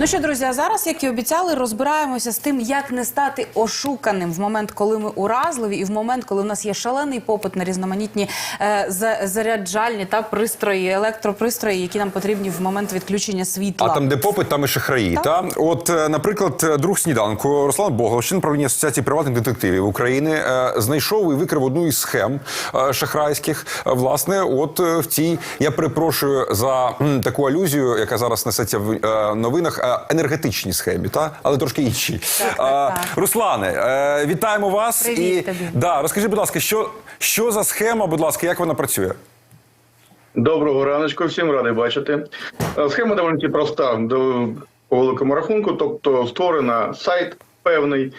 Ну що, друзі, а зараз, як і обіцяли, розбираємося з тим, як не стати ошуканим в момент, коли ми уразливі, і в момент, коли у нас є шалений попит на різноманітні е, заряджальні та пристрої, електропристрої, які нам потрібні в момент відключення світла. А там, де попит, там і шахраї. Так. Та от, е, наприклад, е, друг сніданку Руслан Богов, член правління асоціації приватних детективів України, е, знайшов і викрив одну із схем е, шахрайських. Е, Власне, от в цій я перепрошую за м, таку алюзію, яка зараз несеться в е, новинах, енергетичній схемі, та але трошки іншій. Так, так, Е, так. Руслане, е, вітаємо вас Привіт і тобі. да, розкажи, будь ласка, що, що за схема, будь ласка, як вона працює? Доброго раночку, всім радий бачити. Е, Схема доволі проста до по великому рахунку, тобто створена сайт певний.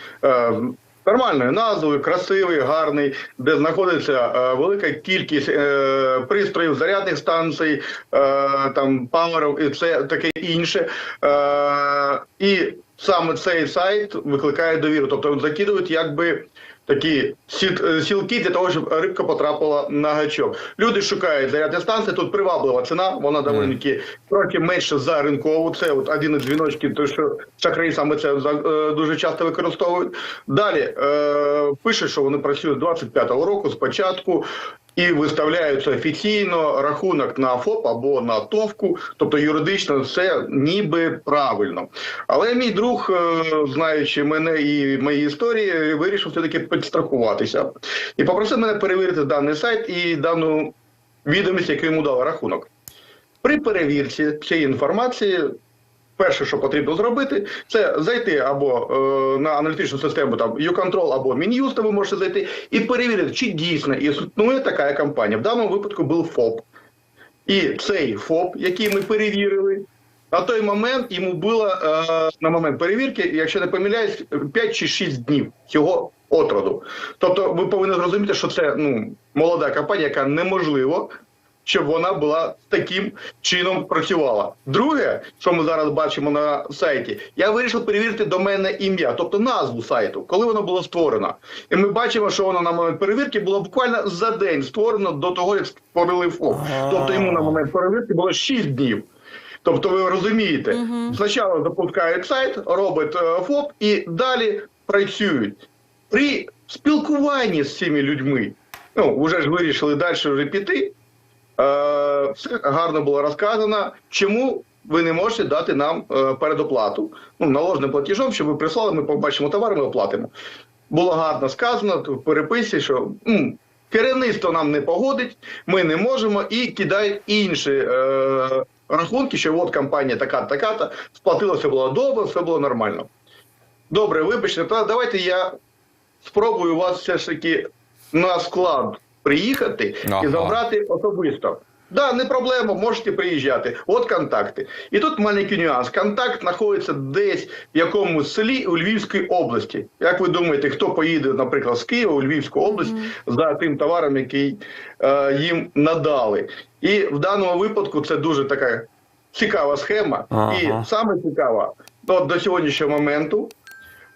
Нормальною назвою, красивий, гарний, де знаходиться е, велика кількість е, пристроїв, зарядних станцій, е, там паверів і все таке інше. Е, і саме цей сайт викликає довіру. Тобто закидують якби такі е, сілки для того, щоб рибка потрапила на гачок. Люди шукають зарядні станції. Тут приваблива ціна, вона доволі таки трохи менше за ринкову. Це от один із дзвіночків, то що шахраї саме це е, дуже часто використовують. Далі е, пише, що вони працюють з 25-го року спочатку. І виставляються офіційно рахунок на ФОП або на ТОВку, тобто юридично все ніби правильно. Але мій друг, е, знаючи мене і мої історії, вирішив все-таки підстрахуватися і попросив мене перевірити даний сайт і дану відомість, яку йому дали рахунок. При перевірці цієї інформації. Перше, що потрібно зробити, це зайти або е, на аналітичну систему там YouControl або Мін'юста ви можете зайти і перевірити, чи дійсно існує така компанія. В даному випадку був ФОП. І цей ФОП, який ми перевірили, на той момент йому було е, на момент перевірки, якщо не помиляюсь, 5 чи 6 днів цього отроду. Тобто, ви повинні зрозуміти, що це ну молода компанія, яка неможливо. Щоб вона була таким чином працювала. Друге, що ми зараз бачимо на сайті, я вирішив перевірити доменне ім'я, тобто назву сайту, коли воно було створено. І ми бачимо, що воно на момент перевірки було буквально за день створено до того, як створили ФОП. Тобто йому на момент перевірки було 6 днів. Тобто, ви розумієте, спочатку запускають сайт, робить е, ФОП і далі працюють. При спілкуванні з цими людьми, ну вже ж вирішили далі вже піти. Е, все гарно було розказано, чому ви не можете дати нам е, передоплату ну, наложним платежом, щоб ви прислали, ми побачимо товар, ми оплатимо. Було гарно сказано в переписці, що м, керівництво нам не погодить, ми не можемо, і кидають інші е, рахунки, що от компанія така така сплатила, все було добре, все було нормально. Добре, вибачте, давайте я спробую вас все ж таки на склад приїхати Ага. і забрати особисто. Да, не проблема, можете приїжджати. От контакти. І тут маленький нюанс. Контакт знаходиться десь в якомусь селі у Львівській області. Як ви думаєте, хто поїде, наприклад, з Києва у Львівську область за тим товаром, який е, їм надали? І в даному випадку це дуже така цікава схема. Ага. І саме цікава, от до сьогоднішнього моменту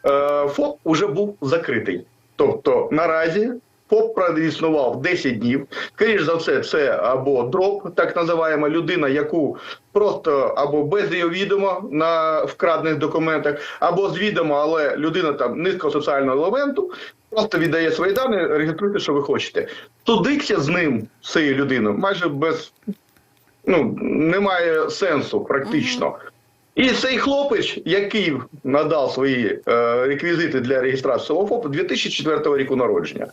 е, ФОП уже був закритий. Тобто наразі ФОП проіснував 10 днів. Скоріш за все, це або дроп, так називаємо людина, яку просто або без її відома на вкрадених документах, або з відома, але людина там низького соціального елементу. Просто віддає свої дані, реєструйте, що ви хочете. Судиться з ним, з цією людиною, майже без ну, немає сенсу практично. І цей хлопець, який надав свої е, реквізити для реєстрації свого ФОПу, 2004 року народження.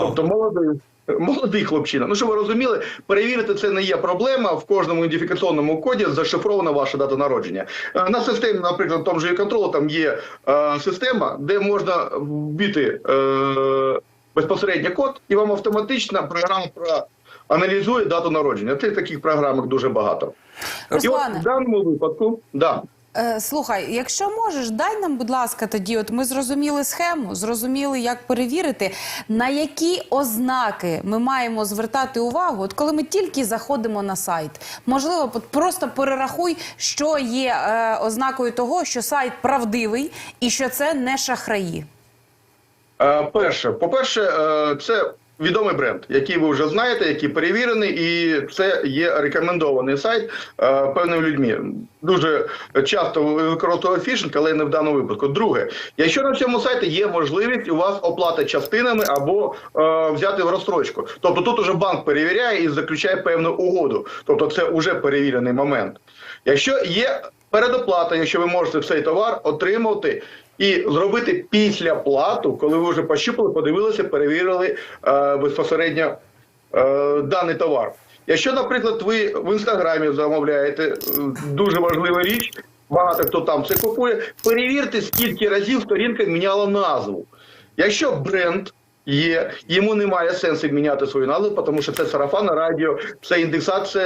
Тобто молодий, молодий хлопчина. Ну, щоб ви розуміли, перевірити це не є проблема. В кожному ідентифікаційному коді зашифрована ваша дата народження. Е, На системі, наприклад, в тому же контролу там є е, система, де можна вбити е, безпосередньо код, і вам автоматично програма проаналізує дату народження. Це таких програмок дуже багато. І от в даному випадку, да. Е, слухай, якщо можеш, дай нам, будь ласка, тоді. От ми зрозуміли схему, зрозуміли, як перевірити, на які ознаки ми маємо звертати увагу. От коли ми тільки заходимо на сайт, можливо, просто перерахуй, що є е, ознакою того, що сайт правдивий і що це не шахраї. Е, Перше, по-перше, е, це відомий бренд, який ви вже знаєте, який перевірений, і це є рекомендований сайт е, певними людьми. Дуже часто використовують фішинг, але не в даному випадку. Друге, якщо на цьому сайті є можливість у вас оплати частинами або е, взяти в розстрочку, тобто тут уже банк перевіряє і заключає певну угоду, тобто це вже перевірений момент. Якщо є передоплата, якщо ви можете цей товар отримати і зробити після плату, коли ви вже пощупали, подивилися, перевірили е, безпосередньо е, даний товар. Якщо, наприклад, ви в інстаграмі замовляєте е, дуже важлива річ, багато хто там це купує, перевірте, скільки разів сторінка міняла назву. Якщо бренд є, йому немає сенсу міняти свою назву, тому що це сарафанне радіо, це індексація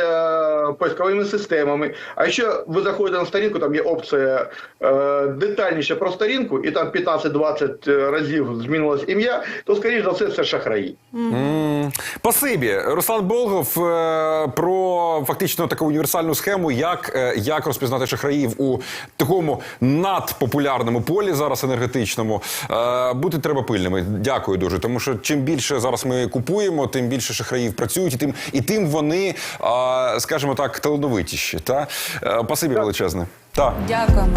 е, поисковими системами. А якщо ви заходите на сторінку, там є опція е, детальніше про сторінку, і там 15-20 разів змінилось ім'я, то скоріш за все це шахраї. М, Спасибі, Руслан Болгов е, про фактично таку універсальну схему, як, е, як розпізнати шахраїв у такому надпопулярному полі зараз енергетичному. Е, Бути треба пильними. Дякую дуже. Тому що чим більше зараз ми купуємо, тим більше шахраїв працюють, і тим і тим вони, е, скажімо так, талановитіші. Та пасибі величезне. Та Дякуємо.